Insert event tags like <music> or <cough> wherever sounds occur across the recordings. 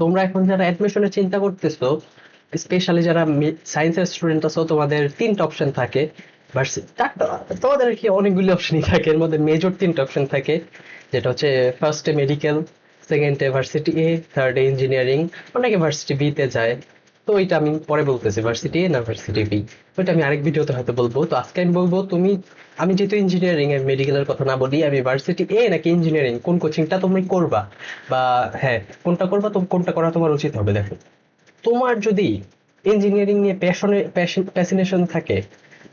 তোমরা এখন যারা অ্যাডমিশনের চিন্তা করতেছো স্পেশালি যারা সায়েন্সের স্টুডেন্ট আছো, তোমাদের তিনটা অপশন থাকে। তোমাদের কি অনেকগুলি অপশনই থাকে। এর মধ্যে মেজর তিনটা অপশন থাকে। যেটা হচ্ছে ফার্স্টে মেডিকেল সেকেন্ডে ভার্সিটি এ থার্ডে ইঞ্জিনিয়ারিং অনেকে ভার্সিটি বি তে যায়। তো ওইটা আমি পরে বলতেছি ভার্সিটি এ না ভার্সিটি বি ওইটা আমি আরেক ভিডিওতে হয়তো বলব। তো আজকে আমি বলব, তুমি আমি যেহেতু ইঞ্জিনিয়ারিং এর মেডিকেলের কথা না বলি, আমি ভার্সিটি এ নাকি ইঞ্জিনিয়ারিং কোন কোচিংটা তুমি করবা? বা হ্যাঁ কোনটা করবা তো কোনটা করা তোমার উচিত হবে? দেখো, তোমার যদি ইঞ্জিনিয়ারিং নিয়ে প্যাশনে প্যাশনেশন থাকে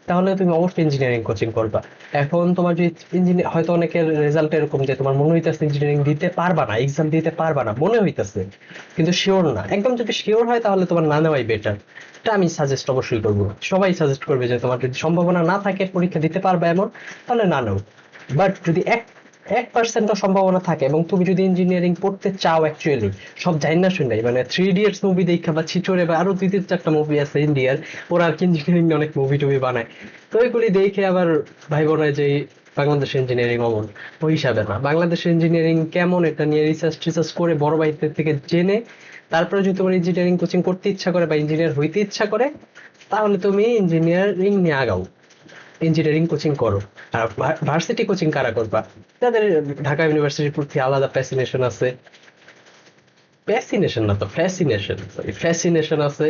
তাহলে তুমি অবশ্যই ইঞ্জিনিয়ারিং কোচিং করবা। এখন তোমার যদি ইঞ্জিনিয়ার হয়তো অনেকের রেজাল্ট এরকম যে তোমার মনে হইতেছে ইঞ্জিনিয়ারিং দিতে পারবা না এক্সাম দিতে পারবা না, মনে হইতেছে, কিন্তু শিওর না। একদম যদি শিওর হয় তাহলে তোমার না নেওয়াই বেটার এটা আমি সাজেস্ট অবশ্যই করব। সবাই সাজেস্ট করবে যে তোমার যদি সম্ভাবনা না থাকে, পরীক্ষা দিতে পারবা এমন, তাহলে না নাও। বাট যদি এক এক পার্সেন্টও সম্ভাবনা থাকে এবং তুমি যদি ইঞ্জিনিয়ারিং পড়তে চাও অ্যাকচুয়ালি সব জানি না শুনে মানে থ্রি ইডিয়টস মুভি দেখা বা ছিচড়ে বা আরও দুই তিন চারটা মুভি আছে ইন্ডিয়ার ওরা আর কি ইঞ্জিনিয়ারিং অনেক মুভি টুভি বানায়। তো এগুলি দেখে আবার ভাই বোনায় যে বাংলাদেশ ইঞ্জিনিয়ারিং অমন। ওই হিসাবে না। বাংলাদেশ ইঞ্জিনিয়ারিং কেমন এটা নিয়ে রিসার্চ টিসার্চ করে বড় ভাইদের থেকে জেনে, তারপরে যদি তোমার ইঞ্জিনিয়ারিং কোচিং করতে ইচ্ছা করে বা ইঞ্জিনিয়ার হইতে ইচ্ছা করে, তাহলে তুমি ইঞ্জিনিয়ারিং নিয়ে আগাও। ইঞ্জিনিয়ারিং কোচিং করো। আর ভার্সিটি কোচিং কারা করবা? যাদের ঢাকা ইউনিভার্সিটির প্রতি আলাদা ফ্যাসিনেশন আছে। ফ্যাসিনেশন না তো ফ্যাসিনেশন ফ্যাসিনেশন আছে।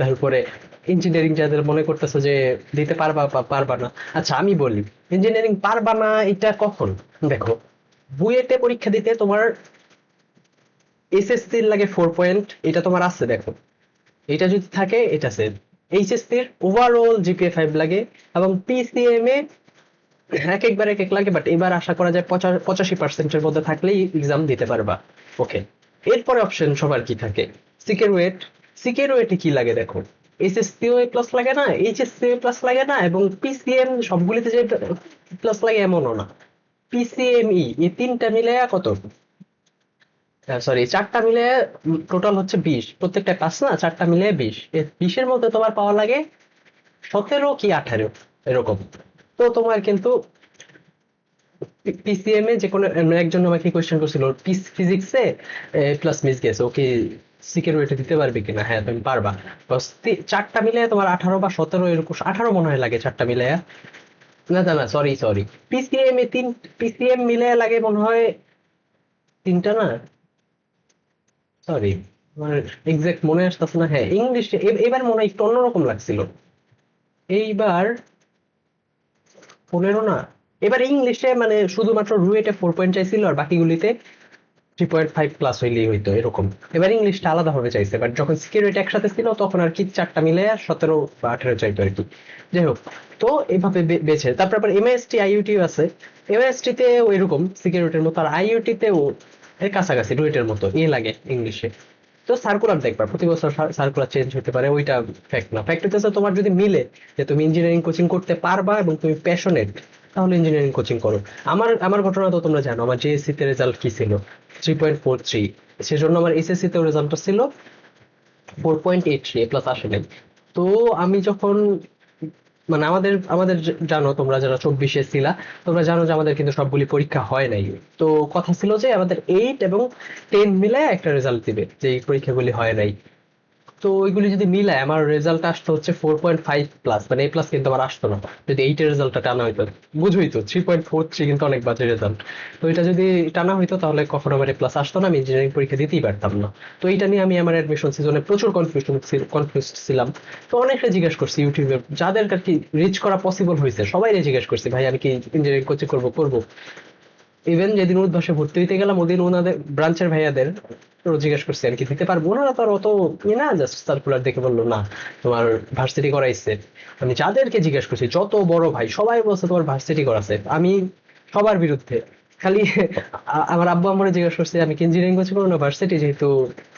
তারপরে ইঞ্জিনিয়ারিং যাদের মনে করতেছো যে দিতে পারবা বা পারবা না। আচ্ছা আমি বলি ইঞ্জিনিয়ারিং পারবা না এটা কখন? দেখো, বুয়েটে পরীক্ষা দিতে তোমার এসএসসি লাগে ফোর পয়েন্ট এটা তোমার আছে, দেখো। এটা যদি থাকে, এটা সেভ এইচএসসির ওভারঅল জিপিএ ফাইভ লাগে এবং পিসিএম এ এক একবার এক এক লাগে বাট এবার আশা করা যায় পঁচাশি পার্সেন্টের মধ্যে থাকলেই এক্সাম দিতে পারবা। ওকে এরপরে অপশন সবার কি থাকে? সিকের ওয়েট সিকের ওয়েটে কি লাগে দেখো? এসএসসিও প্লাস লাগে না এইচএসসি প্লাস লাগে না এবং পিসিএম সবগুলিতে যে প্লাস লাগে এমনও না। পিসিএমই এই তিনটা মিলে কত? সরি চারটা মিলে টোটাল হচ্ছে বিশ। প্রত্যেকটা পাস না, চারটা মিলে বিশ। বিশের মধ্যে তোমার পাওয়া লাগে সতেরো কি আঠারো, এরকম। তো তোমার কিন্তু পিসিএম এ যে কোনো একজন আমাকে কোয়েশ্চেন করছিল ফিজিক্সে প্লাস মিস গেছে ওকে সিকিউরিটি দিতে পারবে কিনা হ্যাঁ তুমি পারবা। চারটা মিলে তোমার আঠারো বা সতেরো এরকম, আঠারো মনে হয় লাগে চারটা মিলে। না না না সরি সরি পিসিএম এ তিন পিসিএম মিলে লাগে মনে হয় তিনটা না? সরি আমার এক্সাক্ট মনে আসতেছে না। হ্যাঁ ইংলিশে এবার মনে একটু অন্যরকম লাগছিল। এইবার পনেরো না, এবার ইংলিশে মানে শুধুমাত্র রুয়েটে ফোর পয়েন্ট চাইছিল আর বাকিগুলিতে থ্রি পয়েন্ট ফাইভ প্লাস হইলেই হইতো, এরকম। এবার ইংলিশটা আলাদাভাবে চাইছে বাট যখন সিকিউরিটি একসাথে ছিল তখন আর কি চারটা মিলে আর সতেরো বা আঠেরো চাইতো আর কি। যাই হোক, তো এইভাবে বেছে। তারপর আবার এমএসটি আইইউটি আছে। এমএসটি তে এরকম সিকিউরিটির মতো। আর আইইউটি তেও এর কাছাকাছি রুয়েটের মতো এ লাগে ইংলিশে তো সার্কুলার দেখবা, প্রতি বছর সার্কুলার চেঞ্জ হতে পারে, ওইটা ফ্যাক্ট না। ফ্যাক্ট হচ্ছে তোমার যদি মিলে যে তুমি ইঞ্জিনিয়ারিং কোচিং করতে পারবা এবং তুমি প্যাশনেট তাহলে ইঞ্জিনিয়ারিং কোচিং করো। আমার আমার ঘটনা তো তোমরা জানো, আমার জেএসসি তে রেজাল্ট কি ছিল? থ্রি পয়েন্ট ফোর থ্রি সেজন্য আমার এসএসসি তেও রেজাল্টটা ছিল four point eight three plus আসে নাই তো আমি যখন মানে আমাদের আমাদের জানো তোমরা যারা চব্বিশে ছিলা, তোমরা জানো যে আমাদের কিন্তু সবগুলি পরীক্ষা হয় নাই। তো কথা ছিল যে আমাদের এইট এবং টেন মিলে একটা রেজাল্ট দিবে, যে এই পরীক্ষাগুলি হয় নাই। তো ওইগুলি যদি মিলায়, আমার রেজাল্ট আসতো হচ্ছে ফোর পয়েন্ট ফাইভ প্লাস মানে এ প্লাস কিন্তু আমার আসতো না। যদি এইটের রেজাল্টটা টানা হইতো, বুঝোই তো থ্রি পয়েন্ট ফোর থ্রি কিন্তু অনেক বাজে রেজাল্ট তো এটা যদি টানা হইতো, তাহলে কখনো আমার এ প্লাস আসতো না, আমি ইঞ্জিনিয়ারিং পরীক্ষা দিতেই পারতাম না। তো এইটা নিয়ে আমি আমার অ্যাডমিশন সিজনে প্রচুর কনফিউশন কনফিউজ ছিলাম। তো অনেকটা জিজ্ঞেস করছি ইউটিউবে যাদের আর কি রিচ করা পসিবল হয়েছে সবাই জিজ্ঞেস করছি, ভাই, আমি কি ইঞ্জিনিয়ারিং কোচিং করব করব? ইভেন যেদিন উদ্ভাসে ভর্তি হইতে গেলাম, ওদিন ওনাদের ব্রাঞ্চের ভাইয়াদের জিজ্ঞেস করছি, আর কি দিতে পারব? ওনারা তো অত ইয়ে না জাস্ট সার্কুলার দেখে বলল, না, তোমার ভার্সিটি করাইছে। আমি যাদেরকে জিজ্ঞেস করছি, যত বড় ভাই, সবাই বলছে তোমার ভার্সিটি করাছে। আমি সবার বিরুদ্ধে, খালি আমার আব্বু আমার জিজ্ঞেস করছে, আমি কি ইঞ্জিনিয়ারিং করছি? কোনো ভার্সিটি যেহেতু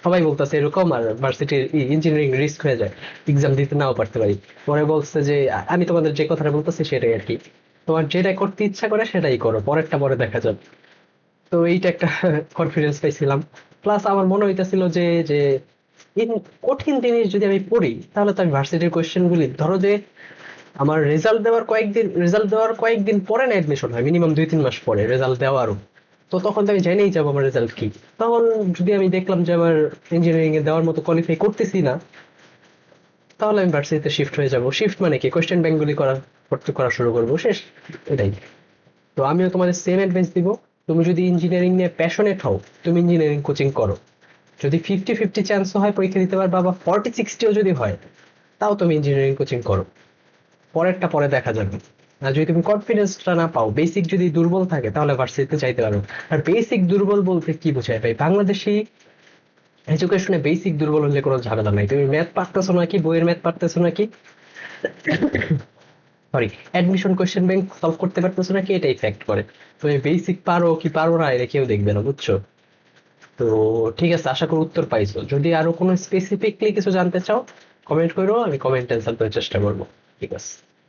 সবাই বলতেছে এরকম, আর ভার্সিটির ইঞ্জিনিয়ারিং রিস্ক হয়ে যায় এক্সাম দিতে নাও পারতে পারি। পরে বলছে যে আমি তোমাদের যে কথাটা বলতেছি সেটাই আর কি। তোমার যেটা করতে ইচ্ছা করে সেটাই করো, পরেরটা পরে দেখা যাবে। তো এইটা একটা <laughs> কনফিডেন্স পাইছিলাম। প্লাস আমার মনে হইতেছিল যে যে কঠিন জিনিস যদি আমি পড়ি, তাহলে তো আমি ভার্সিটির কোয়েশ্চেন গুলি, ধরো যে আমার রেজাল্ট দেওয়ার কয়েকদিন রেজাল্ট দেওয়ার কয়েকদিন পরে না এডমিশন হয় মিনিমাম দুই তিন মাস পরে রেজাল্ট দেওয়ারও। তো তখন তো আমি জেনেই যাব আমার রেজাল্ট কি। তখন যদি আমি দেখলাম যে আমার ইঞ্জিনিয়ারিং এ দেওয়ার মতো কোয়ালিফাই করতেছি না, তাহলে আমি ভার্সিটিতে শিফট হয়ে যাব। শিফট মানে কি? কোয়েশ্চেন ব্যাংকগুলি করা। করতে করা শুরু করব, শেষ? এটাই। তো আমিও তোমাদের সেম অ্যাডভাইস দিব, তুমি যদি ইঞ্জিনিয়ারিং নিয়ে প্যাশনেট হও, তুমি ইঞ্জিনিয়ারিং কোচিং করো। যদি ফিফটি ফিফটি চান্স হয় পরীক্ষা দিতে পারবা, বা ফর্টি সিক্সটিও যদি হয়, তাও তুমি ইঞ্জিনিয়ারিং কোচিং করো। পরেরটা পরে দেখা যাবে। আর যদি তুমি কনফিডেন্সটা না পাও বেসিক যদি দুর্বল থাকে, তাহলে ভার্সিটিতে চাইতে পারো। আর বেসিক দুর্বল বলতে কি বোঝায় ভাই? বাংলাদেশি এডুকেশনে বেসিক দুর্বল হলে কোনো ঝামেলা নাই। তুমি ম্যাথ পারতেছো নাকি? বইয়ের ম্যাথ পারতেছো নাকি? Sorry admission question bank solve করতে পারতেছো নাকি? এটা ইফেক্ট করে। তুমি বেসিক পারো কি পারো না, এটা কেউ দেখবে না, বুঝছ? তো ঠিক আছে, আশা করি উত্তর পাইছো। যদি আরও কোনো স্পেসিফিকলি কিছু জানতে চাও কমেন্ট করো, আমি কমেন্ট অ্যান্সার দেওয়ার চেষ্টা করব। ঠিক আছে।